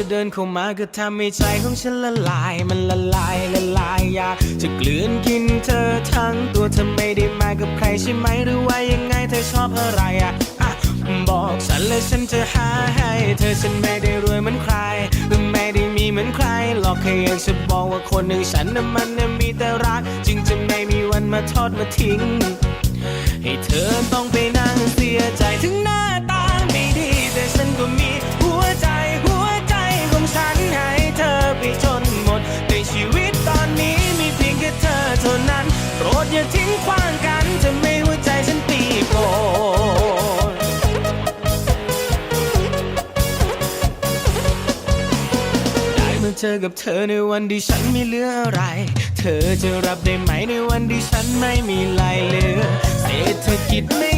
อเดินเข้ามาก็ทำให้ใจของฉันละลาย มันละลายละลายอยากจะกลืนกินเธอทั้งตัวเธอไม่ได้มากับใครใช่ไหมหรือว่ายังไงเธอชอบอะไรอะอะบอกฉันและฉันจะหาให้ เธอฉันไม่ได้รวยเหมือนใครหรือไม่ได้มีเหมือนใครหรอกแค่อยากจะบอกว่าคนหนึ่งฉันน่ะมันน่ะมีแต่รัก จึงจะไม่มีวันมาทอดมาทิ้ง ให้เธอต้องไปนั่ อย่าทิ้งขว้างกันจะไม่หัวใจฉันปีโปรดได้มาเจอกับเธอในวันที่ฉันไม่เหลืออะไร เธอจะรับได้ไหมในวันที่ฉันไม่มีไหลเหลือ เศรษฐกิจไม่